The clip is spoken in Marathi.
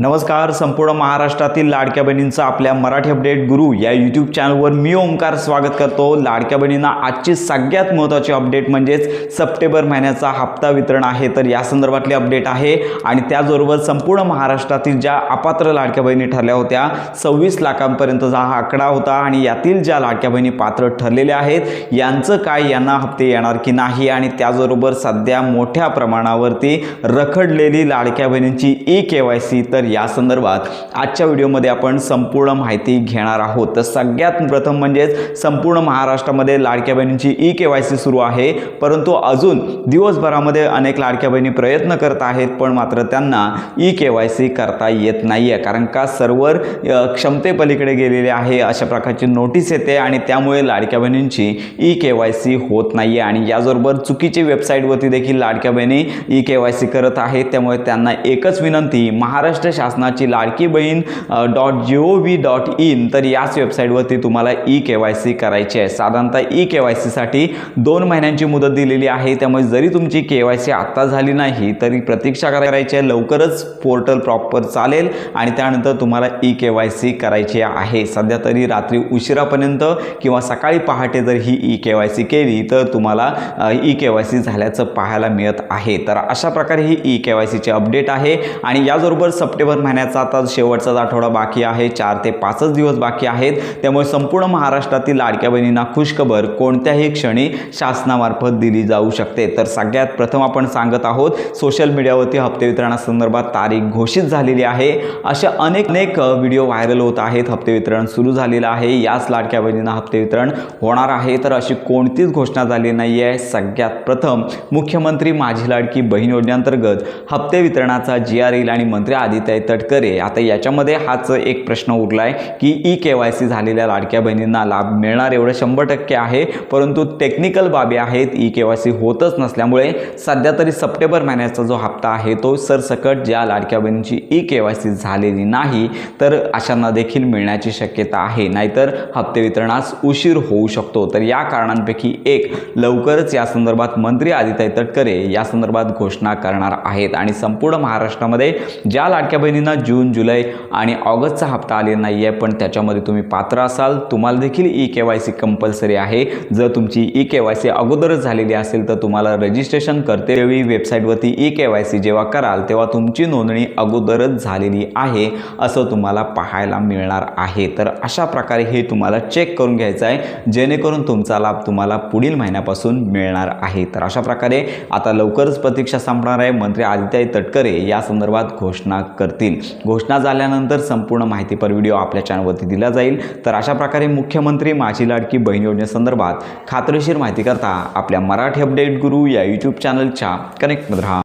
नमस्कार संपूर्ण महाराष्ट्रातील लाडक्या बहिणींचा आपल्या मराठी अपडेट गुरु या यूट्यूब चॅनलवर मी ओंकार स्वागत करतो. लाडक्या बहिणींना आजची सगळ्यात महत्त्वाची अपडेट म्हणजेच सप्टेंबर महिन्याचा हप्ता वितरण आहे. तर या संदर्भातली अपडेट आहे आणि त्याचबरोबर संपूर्ण महाराष्ट्रातील ज्या अपात्र लाडक्या बहिणी ठरल्या होत्या सव्वीस लाखांपर्यंतचा हा आकडा होता आणि यातील ज्या लाडक्या बहिणी पात्र ठरलेल्या आहेत यांचं काय यांना हप्ते येणार की नाही आणि त्याचबरोबर सध्या मोठ्या प्रमाणावरती रखडलेली लाडक्या बहिणींची ई के वाय सी तर या संदर्भात आजच्या व्हिडिओमध्ये आपण संपूर्ण माहिती घेणार आहोत. तर सगळ्यात प्रथम म्हणजेच संपूर्ण महाराष्ट्रामध्ये लाडक्या बहिणींची ई के वाय सी सुरू आहे. परंतु अजून दिवसभरामध्ये अनेक लाडक्या बहिणी प्रयत्न करत आहेत पण मात्र त्यांना ई के वाय सी करता येत नाही आहे कारण का? सर्व्हर क्षमतेपलीकडे गेलेले आहे अशा प्रकारची नोटीस येते आणि त्यामुळे लाडक्या बहिणींची ई के वाय सी होत नाही आहे आणि याचबरोबर चुकीची वेबसाईटवरती देखील लाडक्या बहिणी ई के वाय सी करत आहेत. त्यामुळे त्यांना एकच विनंती महाराष्ट्र शासनाची Ladki Bahin dot G O V dot in तर याच वेबसाईटवरती तुम्हाला ई के वाय सी करायची आहे. साधारणतः ई के वाय सीसाठी दोन महिन्यांची मुदत दिलेली आहे. त्यामुळे जरी तुमची के वाय सी आत्ता झाली नाही तरी प्रतीक्षा करायची आहे. लवकरच पोर्टल प्रॉपर चालेल आणि त्यानंतर तुम्हाला ई के वाय सी करायची आहे. सध्या तरी रात्री उशिरापर्यंत किंवा सकाळी पहाटे जर ही ई के वाय सी केली तर तुम्हाला ई के वाय सी झाल्याचं पाहायला मिळत आहे. तर अशा प्रकारे ही ई के वाय सीचे अपडेट आहे. आणि याचबरोबर सप्टेंबर महिन्याचा आता शेवटचाच आठवडा बाकी आहे. चार ते पाचच दिवस बाकी आहेत. त्यामुळे संपूर्ण महाराष्ट्रातील लाडक्या बहिणींना खुशखबर कोणत्याही क्षणी शासनामार्फत दिली जाऊ शकते. तर सगळ्यात प्रथम आपण सांगत आहोत सोशल मीडियावरती हप्ते वितरणासंदर्भात तारीख घोषित झालेली आहे. अशा अनेक अनेक व्हिडिओ व्हायरल होत आहेत. हप्ते वितरण सुरू झालेलं आहे. याच लाडक्या बहिणींना हप्ते वितरण होणार आहे. तर अशी कोणतीच घोषणा झाली नाही आहे सगळ्यात प्रथम मुख्यमंत्री माझी लाडकी बहीण योजनेअंतर्गत हप्ते वितरणाचा जी आर येईल आणि मंत्री आदित्य तटकरे. आता याच्यामध्ये हाच एक प्रश्न उरला आहे की ई के वाय सी झालेल्या लाडक्या बहिणींना लाभ मिळणार एवढं शंभर टक्के आहे परंतु टेक्निकल बाबी आहेत ई के वाय सी होतच नसल्यामुळे सध्या तरी सप्टेंबर महिन्याचा जो हप्ता आहे तो सरसकट ज्या लाडक्या बहिणींची ई के वाय सी झालेली नाही तर अशांना देखील मिळण्याची शक्यता आहे. नाहीतर हप्ते वितरणास उशीर होऊ शकतो. तर या कारणांपैकी एक लवकरच या संदर्भात मंत्री आदित्य तटकरे या संदर्भात घोषणा करणार आहेत. आणि संपूर्ण महाराष्ट्रामध्ये ज्या लाडक्या बहिणींना जून जुलै आणि ऑगस्टचा हप्ता आलेला नाही आहे पण त्याच्यामध्ये तुम्ही पात्र असाल. तुम्हाला देखील E K Y C compulsory आहे. जर तुमची ई के वाय सी अगोदरच झालेली असेल तर तुम्हाला रजिस्ट्रेशन करते. वेळी वेबसाईटवरती ई के वाय सी जेव्हा कराल तेव्हा तुमची नोंदणी अगोदरच झालेली आहे असं तुम्हाला पाहायला मिळणार आहे. तर अशा प्रकारे हे तुम्हाला चेक करून घ्यायचं आहे. जेणेकरून तुमचा लाभ तुम्हाला पुढील महिन्यापासून मिळणार आहे. तर अशा प्रकारे आता लवकरच प्रतीक्षा संपणार आहे. मंत्री आदित्य तटकरे या संदर्भात घोषणा कर करतील. घोषणा झाल्यानंतर संपूर्ण माहितीपर व्हिडिओ आपल्या चॅनलवरती दिला जाईल. तर अशा प्रकारे मुख्यमंत्री माझी लाडकी बहीण योजनेसंदर्भात खात्रीशीर माहिती करता आपल्या मराठी अपडेट गुरु या यूट्यूब चॅनलच्या कनेक्टमध्ये राहा.